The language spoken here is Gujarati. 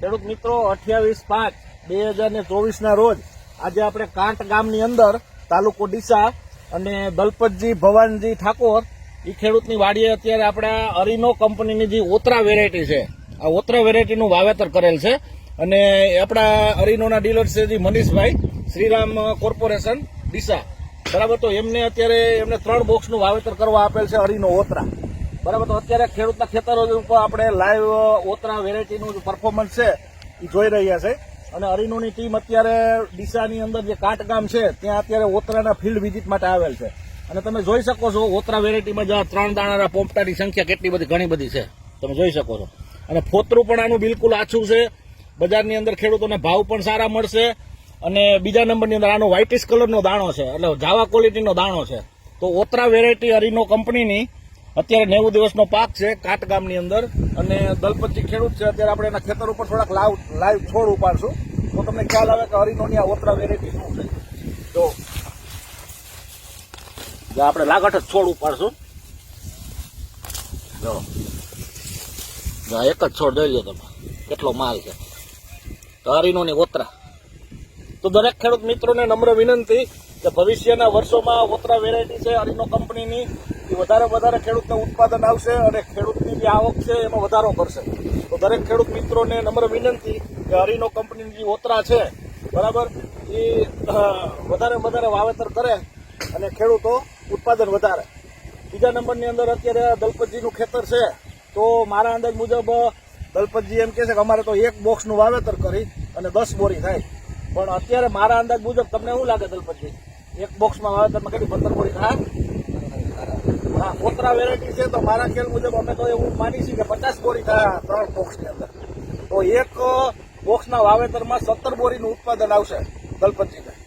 ખેડૂત મિત્રો, અઠ્યાવીસ પાંચ બે હજાર ને ચોવીસના રોજ આજે આપણે કાંટ ગામની અંદર તાલુકો ડીસા અને દલપતજી, ભવાનજી ઠાકોર એ ખેડૂતની વાડીએ અત્યારે આપણા અરીનો કંપનીની જે ઓતરા વેરાયટી છે, આ ઓતરા વેરાયટીનું વાવેતર કરેલ છે. અને આપણા અરીનોના ડીલર છે મનીષભાઈ, શ્રીરામ કોર્પોરેશન, ડીસા. બરાબર, તો એમને અત્યારે એમને ત્રણ બોક્સનું વાવેતર કરવા આપેલ છે અરીનો ઓતરા. બરાબર, તો અત્યારે ખેડૂતના ખેતરો ઉપર આપણે લાઈવ ઓતરા વેરાયટીનું જે પરફોર્મન્સ છે, એ જોઈ રહ્યા છે. અને અરીનોની ટીમ અત્યારે ડીસાની અંદર જે કાટગામ છે, ત્યાં અત્યારે ઓતરાના ફિલ્ડ વિઝિટ માટે આવેલ છે. અને તમે જોઈ શકો છો, ઓતરા વેરાયટીમાં જ્યાં ત્રણ દાણાના પોપટાની સંખ્યા કેટલી બધી, ઘણી બધી છે. તમે જોઈ શકો છો. અને ફોતરું પણ આનું બિલકુલ આછું છે. બજારની અંદર ખેડૂતોને ભાવ પણ સારા મળશે. અને બીજા નંબરની અંદર આનો વ્હાઇટિશ કલરનો દાણો છે. એટલે જાવા ક્વોલિટીનો દાણો છે. તો ઓતરા વેરાયટી અરીનો કંપનીની અત્યારે નેવું દિવસનો પાક છે કાટ ગામની અંદર અને દલપતિ ખેડૂત છે. અત્યારે આપણે એના ખેતર ઉપર થોડાક લાવ, લાઈવ છોડ ઉપાડશું. તો તમને ખ્યાલ આવે કે હરિનોની આ ઓતરા વેરાયટી શું છે? તો આપણે લાગટ જ છોડ ઉપાડશું. જો એક જ છોડ જોઈ લો તમે, કેટલો માલ છે. તો હરિનોની ઓતરા. તો દરેક ખેડૂત મિત્રોને નમ્ર વિનંતી કે ભવિષ્યના વર્ષોમાં ઓતરા વેરાયટી છે હરિનો કંપનીની. એ વધારે વધારે ખેડૂતને ઉત્પાદન આવશે અને ખેડૂતની જે આવક છે એમાં વધારો કરશે. તો દરેક ખેડૂત મિત્રોને નમ્ર વિનંતી કે અરીનો કંપનીની જે ઓતરા છે, બરાબર, એ વધારે વધારે વાવેતર કરે અને ખેડૂતો ઉત્પાદન વધારે. બીજા નંબરની અંદર અત્યારે દલપતજીનું ખેતર છે, તો મારા અંદાજ મુજબ દલપતજી એમ કહે છે કે અમારે તો એક બોક્સનું વાવેતર કરી અને દસ બોરી થાય. પણ અત્યારે મારા અંદાજ મુજબ તમને શું લાગે દલપતજી? એક બોક્સમાં વાવેતરમાં કેટલી પંદર બોરી થાય? હા, કોતરા વેરાયટી છે તો મારા ખ્યાલ મુજબ અમે તો એવું માની છીએ કે પચાસ બોરી થાય ત્રણ બોક્સની અંદર. તો એક બોક્સના વાવેતરમાં સત્તર બોરીનું ઉત્પાદન આવશે દલપતજીને.